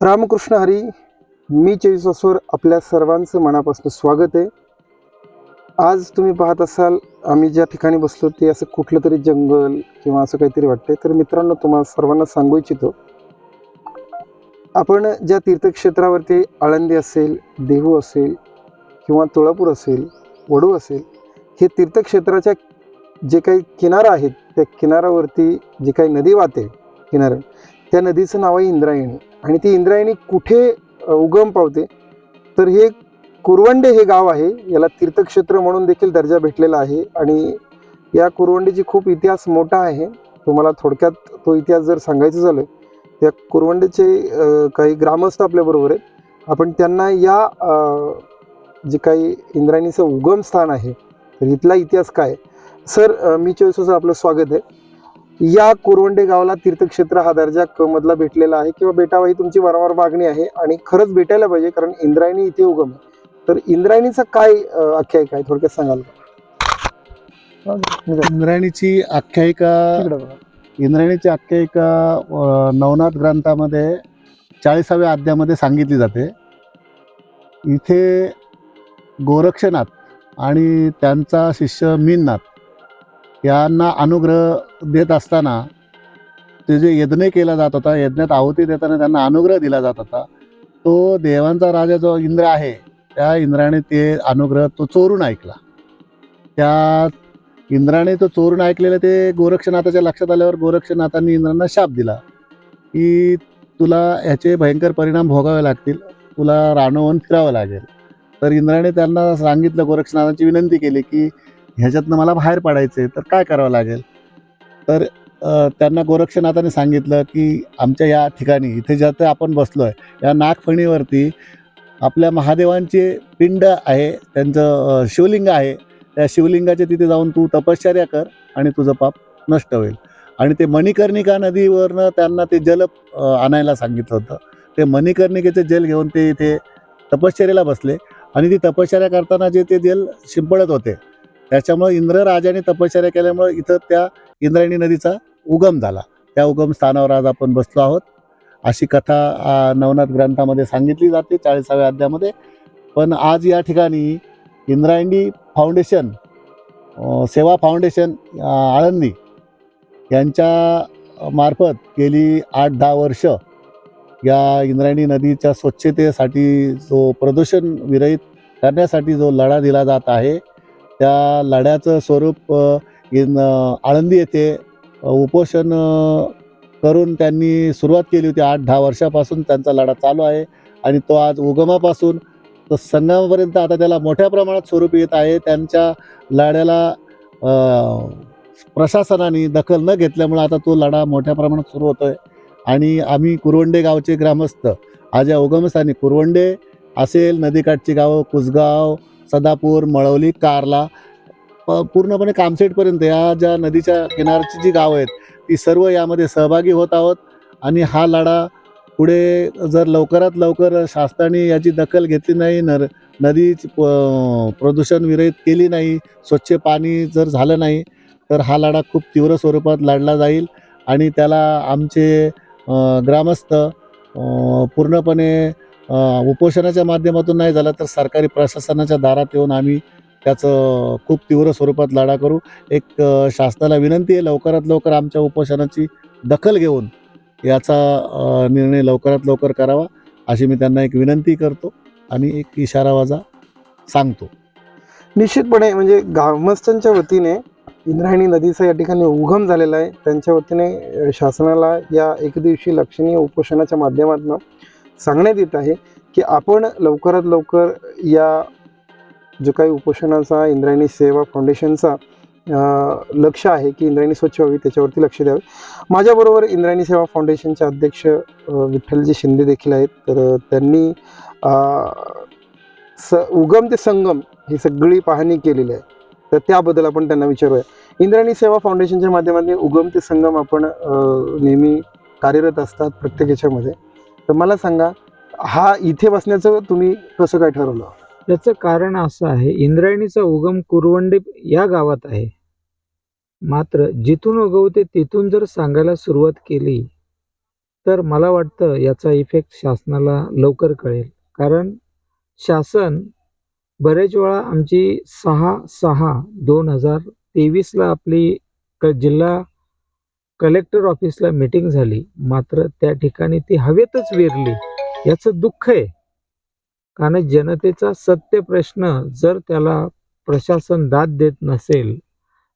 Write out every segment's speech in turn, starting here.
रामकृष्ण हरी मी चेविसासवर आपल्या सर्वांचं मनापासून स्वागत आहे. आज तुम्ही पाहत असाल आम्ही ज्या ठिकाणी बसलो ते असं कुठलं तरी जंगल किंवा असं काहीतरी वाटतंय. तर मित्रांनो तुम्हाला सर्वांना सांगू इच्छितो आपण ज्या तीर्थक्षेत्रावरती आळंदी असेल देहू असेल किंवा तुळापूर असेल वडू असेल हे तीर्थक्षेत्राच्या जे काही किनारा आहेत त्या किनाऱ्यावरती जी काही नदी वाहते किनारा त्या नदीचं नाव आहे इंद्रायणी. आणि ती इंद्रायणी कुठे उगम पावते? तर हे कुरवंडे हे गाव आहे. याला तीर्थक्षेत्र म्हणून देखील दर्जा भेटलेला आहे. आणि या कुरवंडीची खूप इतिहास मोठा आहे. तुम्हाला थोडक्यात तो इतिहास जर सांगायचं झालं त्या कुरवंडेचे काही ग्रामस्थ आपल्याबरोबर आहेत. आपण त्यांना या जे काही इंद्रायणीचं उगम स्थान आहे तर इथला इतिहास काय? सर मी चोवीस आपलं स्वागत आहे. या कुरवंडे गावाला तीर्थक्षेत्र हा दर्जा क मधला भेटलेला आहे किंवा भेटावा ही तुमची वारंवार मागणी आहे आणि खरंच भेटायला पाहिजे कारण इंद्रायणी इथे उगम आहे. तर इंद्रायणीचं काय आख्यायिका आहे? थोडक्यात सांगाल का? इंद्रायणीची आख्यायिका. इंद्रायणीची आख्यायिका नवनाथ ग्रंथामध्ये चाळीसाव्या अध्यामध्ये सांगितली जाते. इथे गोरक्षनाथ आणि त्यांचा शिष्य मीननाथ यांना अनुग्रह देत असताना ते जे यज्ञ केला जात होता यज्ञात आहुती देताना त्यांना अनुग्रह दिला जात होता तो देवांचा राजा जो इंद्र आहे त्या इंद्राने ते अनुग्रह तो चोरून ऐकला. त्या इंद्राने तो चोरून ऐकलेलं ते गोरक्षनाथाच्या लक्षात आल्यावर गोरक्षनाथांनी इंद्रांना शाप दिला की तुला ह्याचे भयंकर परिणाम भोगावे लागतील तुला रानोवन फिरावं लागेल. तर इंद्राने त्यांना सांगितलं गोरक्षनाथांची विनंती केली की ह्याच्यातनं मला बाहेर पडायचे तर काय करावं लागेल? तर त्यांना गोरक्षनाथाने सांगितलं की आमच्या या ठिकाणी इथे ज्यात आपण बसलो आहे या नागफणीवरती आपल्या महादेवांचे पिंड आहे त्यांचं शिवलिंग आहे. त्या शिवलिंगाचे तिथे जाऊन तू तपश्चर्या कर आणि तुझं पाप नष्ट होईल. आणि ते मणिकर्णिका नदीवरनं त्यांना ते जल आणायला सांगितलं होतं. ते मणिकर्णिकेचे जल घेऊन ते इथे तपश्चर्याला बसले. आणि ती तपश्चर्या करताना जे ते जल शिंपडत होते त्याच्यामुळे इंद्रराजाने तपश्चर्या केल्यामुळे इथं त्या इंद्रायणी नदीचा उगम झाला. त्या उगम स्थानावर आज आपण बसलो आहोत. अशी कथा नवनाथ ग्रंथामध्ये सांगितली जाते चाळीसाव्या अध्यामध्ये पण आज या ठिकाणी इंद्रायणी फाउंडेशन सेवा फाउंडेशन आळंदी यांच्या मार्फत गेली आठ दहा वर्ष या इंद्रायणी नदीच्या स्वच्छतेसाठी जो प्रदूषण विरहित करण्यासाठी जो लढा दिला जात आहे त्या लढ्याचं स्वरूप आळंदी येथे उपोषण करून त्यांनी सुरुवात केली होती आठ दहा वर्षापासून त्यांचा लढा चालू आहे. आणि तो आज उगमापासून तर संगमापर्यंत आता त्याला मोठ्या प्रमाणात स्वरूप येत आहे. त्यांच्या लढ्याला प्रशासनाने दखल न घेतल्यामुळे आता तो लढा मोठ्या प्रमाणात सुरू होतोय. आणि आम्ही कुरवंडे गावचे ग्रामस्थ आज या उगमस्थानी कुरवंडे असेल नदीकाठची गावं कुसगाव सदापूर मळवली कारला प- पूर्णपणे कामसेटपर्यंत या ज्या नदीच्या किनारची जी गावं आहेत ती सर्व यामध्ये सहभागी होत आहोत आणि हा लढा पुढे जर लवकरात लवकर शासनाने याची दखल घेतली नाही नर नदी प- प्रदूषण विरहित केली नाही स्वच्छ पाणी जर झालं नाही तर हा लढा खूप तीव्र स्वरूपात लढला जाईल आणि त्याला आमचे ग्रामस्थ पूर्णपणे उपोषणाच्या माध्यमातून नाही झालं तर सरकारी प्रशासनाच्या दारात येऊन आम्ही त्याचं खूप तीव्र स्वरूपात लढा करू. एक शासनाला विनंती आहे लवकरात लवकर आमच्या उपोषणाची दखल घेऊन याचा निर्णय लवकरात लवकर करावा अशी मी त्यांना एक विनंती करतो आणि एक इशारा वाजा सांगतो. निश्चितपणे म्हणजे ग्रामस्थांच्या वतीने इंद्रायणी नदीचा या ठिकाणी उगम झालेला आहे. त्यांच्या वतीने शासनाला या एकदिवशी लक्षणीय उपोषणाच्या माध्यमातून सांगण्यात येत आहे की आपण लवकरात लवकर या जो काही उपोषणाचा इंद्रायणी सेवा फाउंडेशनचा लक्ष आहे की इंद्रायणी स्वच्छ व्हावी त्याच्यावरती लक्ष द्यावे. माझ्याबरोबर इंद्रायणी सेवा फाउंडेशनचे अध्यक्ष विठ्ठलजी शिंदे देखील आहेत. तर त्यांनी स उगम ते संगम ही सगळी पाहणी केलेली आहे. तर त्याबद्दल आपण त्यांना विचारूया. इंद्रायणी सेवा फाउंडेशनच्या माध्यमातून उगम ते संगम आपण नेहमी कार्यरत असतात प्रत्येक याच्यामध्ये. तर मला सांगा हा इथे बसण्याचं तुम्ही कसं काय ठरवलं? याचं कारण असं आहे इंद्रायणीचा उगम कुरवंडे या गावात आहे. मात्र जिथून उगवते तिथून जर सांगायला सुरुवात केली तर मला वाटतं याचा इफेक्ट शासनाला लवकर कळेल. कारण शासन बरेच वेळा आमची सहा सहा दोन हजार तेवीसला आपली क जिल्हा कलेक्टर ऑफिसला मीटिंग झाली. मात्र त्या ठिकाणी ती हवेतच विरली. याचं दुःख आहे. कारण जनतेचा सत्य प्रश्न जर त्याला प्रशासन दाद देत नसेल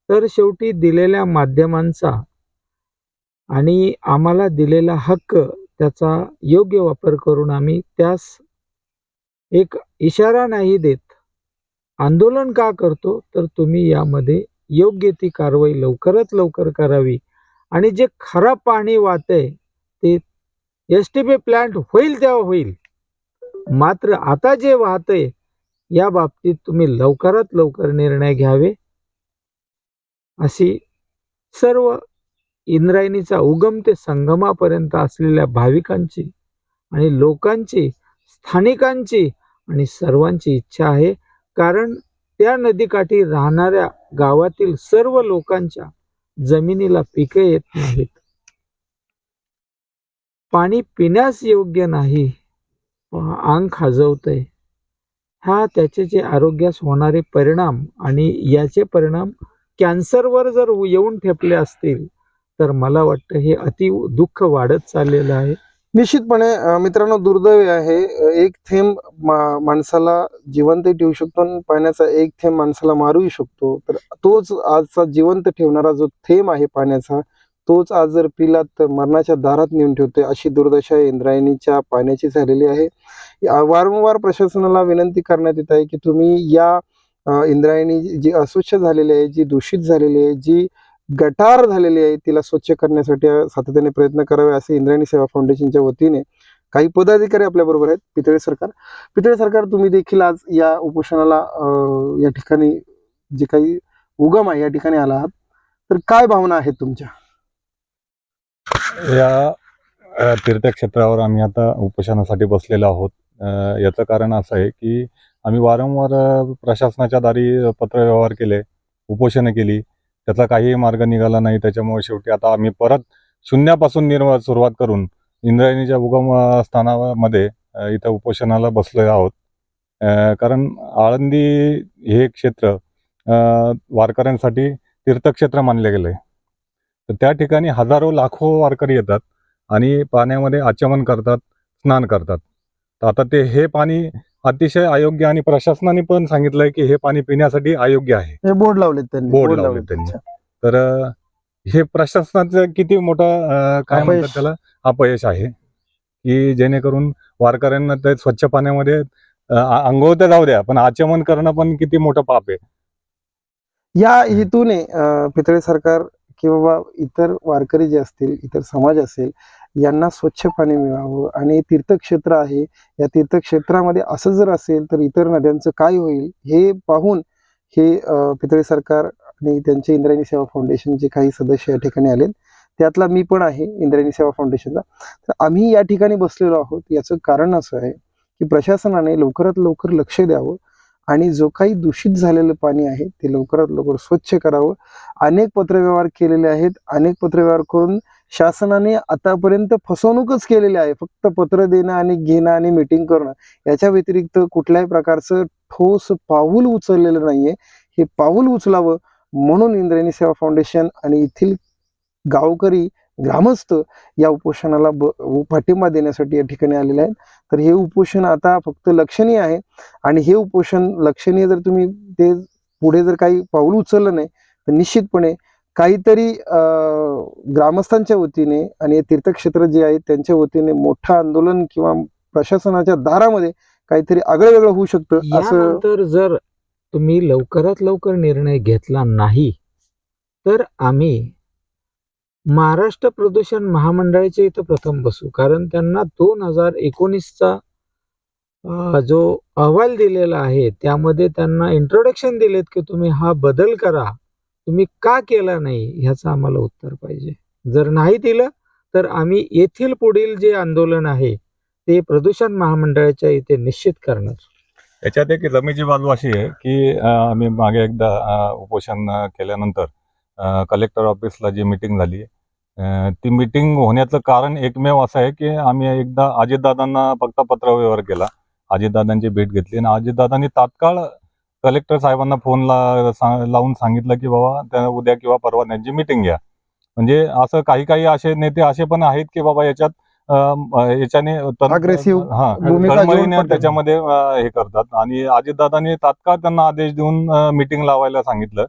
तर शेवटी दिलेल्या माध्यमांचा आणि आम्हाला दिलेला हक्क त्याचा योग्य वापर करून आम्ही त्यास एक इशारा नाही देत. आंदोलन का करतो? तर तुम्ही यामध्ये योग्य ती कारवाई लवकरात लवकर करावी. आणि जे खराब पाणी वाहते ते एस टी पी प्लांट होईल तेव्हा होईल. मात्र आता जे वाहते या बाबतीत तुम्ही लवकरात लवकर निर्णय घ्यावे. अशी सर्व इंद्रायणीचा उगम ते संगमापर्यंत असलेल्या भाविकांची आणि लोकांची स्थानिकांची आणि सर्वांची इच्छा आहे. कारण त्या नदीकाठी राहणाऱ्या गावातील सर्व लोकांच्या जमिनीला पिके येत नाहीत. पाणी पिण्यास योग्य नाही अंग खाजवतंय. हा त्याचे जे आरोग्यास होणारे परिणाम आणि याचे परिणाम कॅन्सरवर जर येऊन ठेपले असतील तर मला वाटतं हे अति दुःख वाढत चाललेलं आहे. निश्चितपणे मित्रांनो दुर्दैव आहे. एक थेंब मा माणसाला जिवंत ठेवू शकतो आणि पाण्याचा एक थेंब माणसाला मारूही शकतो. तर तोच आजचा जिवंत ठेवणारा जो थेंब आहे पाण्याचा तोच आज जर पिला तर मरणाच्या दारात नेऊन ठेवतोय अशी दुर्दशा इंद्रायणीच्या पाण्याची झालेली आहे. या- वारंवार प्रशासनाला विनंती करण्यात येत आहे की तुम्ही या इंद्रायणी जी अस्वच्छ झालेली आहे जी दूषित झालेली आहे जी गटार झालेली आहे तिला स्वच्छ करण्यासाठी सातत्याने प्रयत्न करावे असे इंद्रायणी सेवा फाउंडेशनच्या वतीने काही पदाधिकारी आपल्या बरोबर आहेत पितळे सरकार. पितळे सरकार तुम्ही देखील आज या उपोषणाला या ठिकाणी जे काही उगम आहे या ठिकाणी आला आहात. तर काय भावना आहेत तुमच्या? या तीर्थक्षेत्रावर आम्ही आता उपोषणासाठी बसलेलो आहोत. याचं कारण असं आहे की आम्ही वारंवार प्रशासनाच्या दारी पत्रव्यवहार केले उपोषणं केली. त्याचा काहीही मार्ग निघाला नाही. त्याच्यामुळे शेवटी आता आम्ही परत शून्यापासून निर्व सुरुवात करून इंद्रायणीच्या उगम स्थानामध्ये इथं उपोषणाला बसलो आहोत. कारण आळंदी हे क्षेत्र वारकऱ्यांसाठी तीर्थक्षेत्र मानले गेले तर त्या ठिकाणी हजारो लाखो वारकरी येतात आणि पाण्यामध्ये आचमन करतात स्नान करतात. तर आता ते हे पाणी अतिशय अयोग्य आणि प्रशासनाने पण सांगितलंय की हे पाणी पिण्यासाठी अयोग्य आहे. हे बोर्ड लावलेत त्यांनी. बोर्ड लावलेत त्यांनी. तर हे प्रशासनाचं किती मोठं काय. म्हणतात त्याला? अपयश आहे. की जेणेकरून वारकऱ्यांना ते स्वच्छ पाण्यामध्ये अ, आ- आंघोळ तर जाऊ द्या पण आचमन करणं पण किती मोठं पाप आहे. या हेतूने पितळे सरकार किंवा इतर वारकरी जे असतील इतर समाज असेल यांना स्वच्छ पाणी मिळावं. आणि तीर्थक्षेत्र आहे. या तीर्थक्षेत्रामध्ये असं जर असेल तर इतर नद्यांचं काय होईल हे पाहून हे पितळे सरकार आणि त्यांचे इंद्रायणी सेवा फाउंडेशनचे काही सदस्य या ठिकाणी आलेत. त्यातला मी पण आहे इंद्रायणी सेवा फाउंडेशनचा तर आम्ही या ठिकाणी बसलेलो आहोत. याचं कारण असं आहे की प्रशासनाने लवकरात लवकर लक्ष द्यावं आणि जो काही दूषित झालेलं पाणी आहे ते लवकरात लवकर स्वच्छ करावं. अनेक पत्रव्यवहार केलेले आहेत. अनेक पत्रव्यवहार करून शासनाने आतापर्यंत फसवणूकच केलेली आहे. फक्त पत्र देणं आणि घेणं आणि मीटिंग करणं याच्या व्यतिरिक्त कुठल्याही प्रकारचं ठोस पाऊल उचललेलं नाहीये. हे पाऊल उचलावं म्हणून इंद्रायणी सेवा फाउंडेशन आणि येथील गावकरी ग्रामस्थ या उपोषणाला ब पाठिंबा देण्यासाठी या ठिकाणी आलेले आहेत. तर हे उपोषण आता फक्त लक्षणीय आहे आणि हे उपोषण लक्षणीय जर तुम्ही ते पुढे जर काही पाऊल उचललं नाही तर निश्चितपणे काहीतरी ग्रामस्थांच्या वतीने आणि तीर्थक्षेत्र जे आहे त्यांच्या वतीने मोठं आंदोलन किंवा प्रशासनाच्या दारामध्ये काहीतरी आगळं वेगळं होऊ शकतं असं तर जर तुम्ही लवकरात लवकर निर्णय घेतला नाही तर आम्ही महाराष्ट्र प्रदूषण महामंडळाच्या इथं प्रथम बसू. कारण त्यांना दोन हजार एकोणीसचा जो अहवाल दिलेला आहे त्यामध्ये त्यांना इंट्रोडक्शन दिलेत की तुम्ही हा बदल करा. तुम्ही का केला नाही ह्याचं आम्हाला उत्तर पाहिजे. जर नाही दिलं तर आम्ही येथील पुढील जे आंदोलन आहे ते प्रदूषण महामंडळाच्या इथे निश्चित करणार. याच्यात एक जमेची बाजू अशी आहे की आम्ही मागे एकदा उपोषण केल्यानंतर कलेक्टर ऑफिसला जी मिटिंग झाली ती मीटिंग होण्याचं कारण एकमेव असं आहे की आम्ही एकदा अजितदादांना फक्त पत्रव्यवहार केला. अजितदादांची भेट घेतली आणि अजितदादांनी तात्काळ कलेक्टर साहेबांना फोन ला सा- लावून सांगितलं की बाबा त्या उद्या किंवा परवा त्यांची मीटिंग घ्या. म्हणजे असं काही काही असे नेते असे पण आहेत की बाबा याच्यात याच्याने हा तळमळीने. त्याच्यामध्ये हे करतात. आणि अजितदादांनी तात्काळ त्यांना आदेश देऊन मीटिंग लावायला सांगितलं.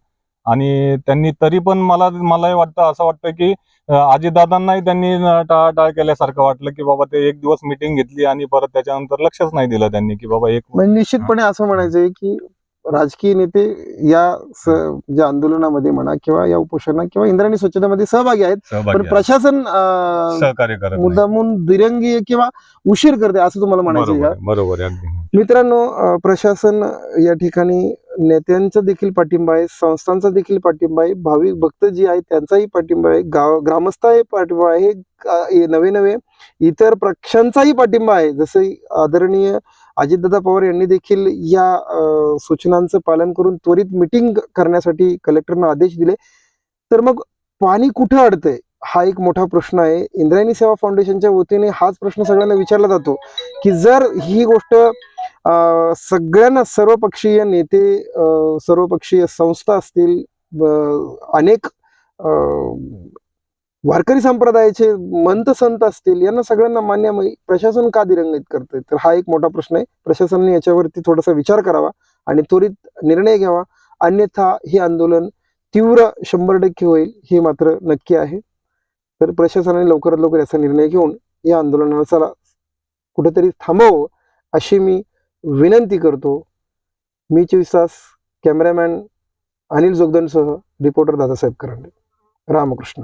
आणि त्यांनी तरी पण मला मलाही वाटतं असं वाटतं की अजितदादांनाही त्यांनी टाळाटाळ केल्यासारखं वाटलं की बाबा ते एक दिवस मीटिंग घेतली आणि परत त्याच्यानंतर लक्षच नाही दिलं त्यांनी की बाबा एक म्हणजे निश्चितपणे असं म्हणायचंय की राजकीय नेते या ज्या आंदोलनामध्ये म्हणा किंवा या उपोषणा किंवा इंद्रायणी स्वच्छतेमध्ये सहभागी आहेत पण. प्रशासन सहकार्य. मुद्दामून दिरंगी किंवा उशीर करते असं तुम्हाला म्हणायचं का बरोबर मित्रांनो प्रशासन या ठिकाणी नेत्यांचा देखील पाठिंबा आहे संस्थांचा देखील पाठिंबा आहे भाविक भक्त जी आहेत त्यांचाही पाठिंबा आहे गाव ग्रामस्थाही पाठिंबा आहे हे नवे नवे इतर पक्षांचाही पाठिंबा आहे जसं आदरणीय अजितदादा पवार यांनी देखील या सूचनांचं पालन करून त्वरित मिटिंग करण्यासाठी कलेक्टरना आदेश दिले. तर मग पाणी कुठं अडतंय? हा एक मोठा प्रश्न आहे. इंद्रायणी सेवा फाउंडेशनच्या वतीने हाच प्रश्न सगळ्यांना विचारला जातो की जर ही गोष्ट सगळ्यांना सर्वपक्षीय नेते सर्वपक्षीय संस्था असतील अनेक वारकरी संप्रदायाचे मंत संत असतील यांना सगळ्यांना मान्य प्रशासन का दिरंगित करतंय? तर हा एक मोठा प्रश्न आहे. प्रशासनाने याच्यावरती थोडासा विचार करावा आणि त्वरित निर्णय घ्यावा. अन्यथा हे आंदोलन तीव्र शंभर टक्के होईल हे मात्र नक्की आहे. तर प्रशासनाने लवकरात लवकर याचा निर्णय घेऊन या आंदोलनाला कुठेतरी थांबवावं अशी मी विनंती करतो. मी चोवीस तास कॅमेरामॅन अनिल जोगदनसह रिपोर्टर दादासाहेब करंडे. रामकृष्ण.